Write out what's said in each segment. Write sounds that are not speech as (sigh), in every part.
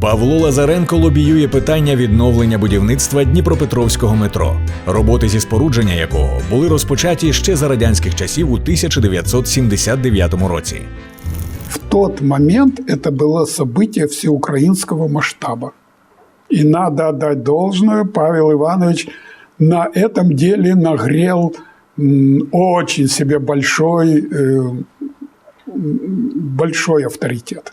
Павло Лазаренко лобіює питання відновлення будівництва Дніпропетровського метро, роботи зі спорудження якого були розпочаті ще за радянських часів у 1979 році. В тот момент это было событие всеукраинского масштаба. И надо отдать должное, Павел Иванович на этом деле нагрел м, очень себе большой, э, м, большой авторитет.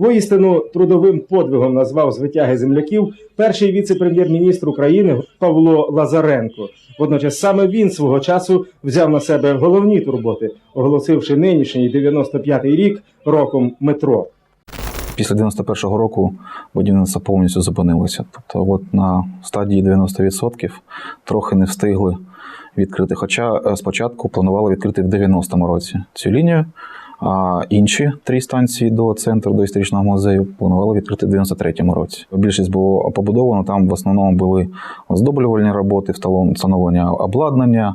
Воістину трудовим подвигом назвав звитяги земляків перший віце-прем'єр-міністр України Павло Лазаренко. Водночас саме він свого часу взяв на себе головні турботи, оголосивши нинішній 95-й рік роком метро. Після 91-го року будівництво повністю зупинилося. Тобто, от на стадії 90% трохи не встигли відкрити. Хоча е, спочатку планували відкрити в 90-му році цю лінію, а інші три станції до центру, до історичного музею планували відкрити в 93-му році. Більшість було побудовано. Там в основному були оздоблювальні роботи, встановлення обладнання,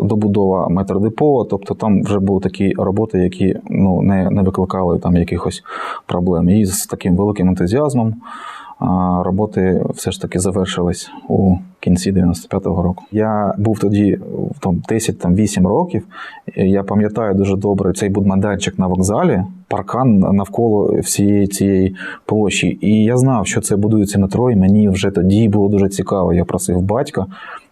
добудова метродепо. Тобто там вже були такі роботи, які ну, не, не викликали там якихось проблем. І з таким великим ентузіазмом роботи все ж таки завершились у кінці 95-го року. Я був тоді там 10 там 8 років. Я пам'ятаю дуже добре цей будмайданчик на вокзалі, паркан навколо всієї цієї площі. І я знав, що це будується метро, і мені вже тоді було дуже цікаво. Я просив батька.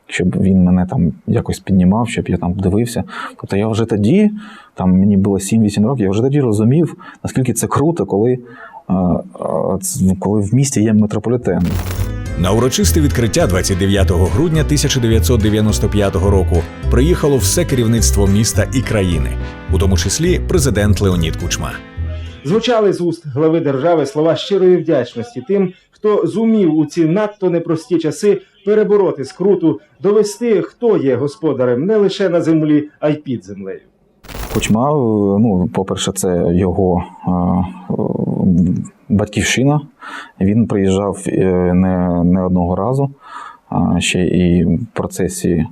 Щоб він мене там якось піднімав, щоб я там дивився. Тобто я вже тоді, там мені було 7-8 років, я вже тоді розумів, наскільки це круто, коли, коли в місті є метрополітен. На урочисте відкриття 29 грудня 1995 року приїхало все керівництво міста і країни, у тому числі президент Леонід Кучма. Звучали з уст глави держави слова щирої вдячності тим, хто зумів у ці надто непрості часи перебороти скруту, довести, хто є господарем не лише на землі, а й під землею. Кучма, е, ну, по-перше, це його е, батьківщина. Він приїжджав е, не, не одного разу. Ще і в процесі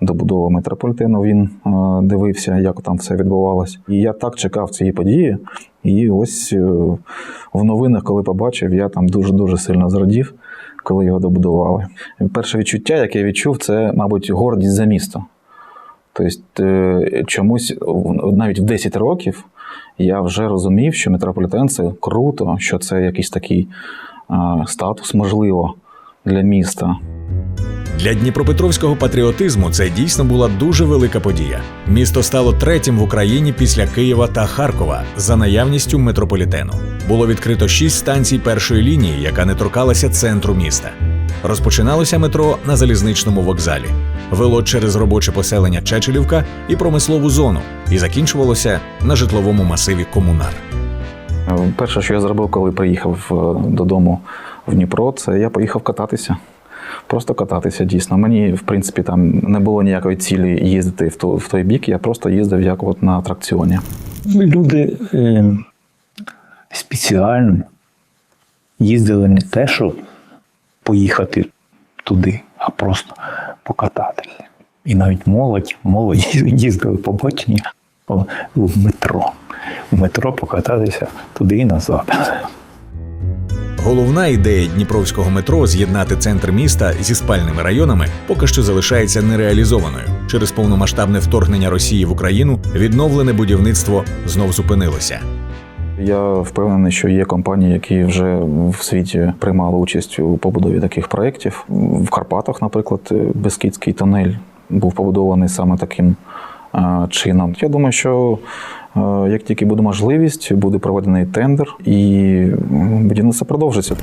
добудови метрополітену він дивився, як там все відбувалося. І я так чекав цієї події. І ось в новинах, коли побачив, я там дуже-дуже сильно зрадів, коли його добудували. Перше відчуття, яке я відчув, це, мабуть, гордість за місто. Тобто, е, чомусь навіть в 10 років я вже розумів, що метрополітен це круто, що це якийсь такий статус, можливо, для міста. Для дніпропетровського патріотизму це дійсно була дуже велика подія. Місто стало третім в Україні після Києва та Харкова за наявністю метрополітену. Було відкрито шість станцій першої лінії, яка не торкалася центру міста. Розпочиналося метро на залізничному вокзалі, вело через робоче поселення Чечелівка і промислову зону, і закінчувалося на житловому масиві Комунар. Е, Перше, що я зробив, коли приїхав е, додому в Дніпро, це я поїхав кататися. Просто кататися дійсно. Мені, в принципі, там не було ніякої цілі їздити в той, в той бік. Я просто їздив як от на атракціоні. Люди е, спеціально їздили не те, щоб поїхати туди, а просто покататися. І навіть молодь, молодь (laughs) їздили побачення в метро. В метро покататися туди і назад. Головна ідея Дніпровського метро з'єднати центр міста зі спальними районами поки що залишається нереалізованою. Через повномасштабне вторгнення Росії в Україну відновлене будівництво знов зупинилося. Я впевнений, що є компанії, які вже в світі приймали участь у побудові таких проєктів. В Карпатах, наприклад, Бескідський тунель був побудований саме таким е, чином. Я думаю, що е, як тільки буде можливість, буде проведений тендер і будівництво продовжиться.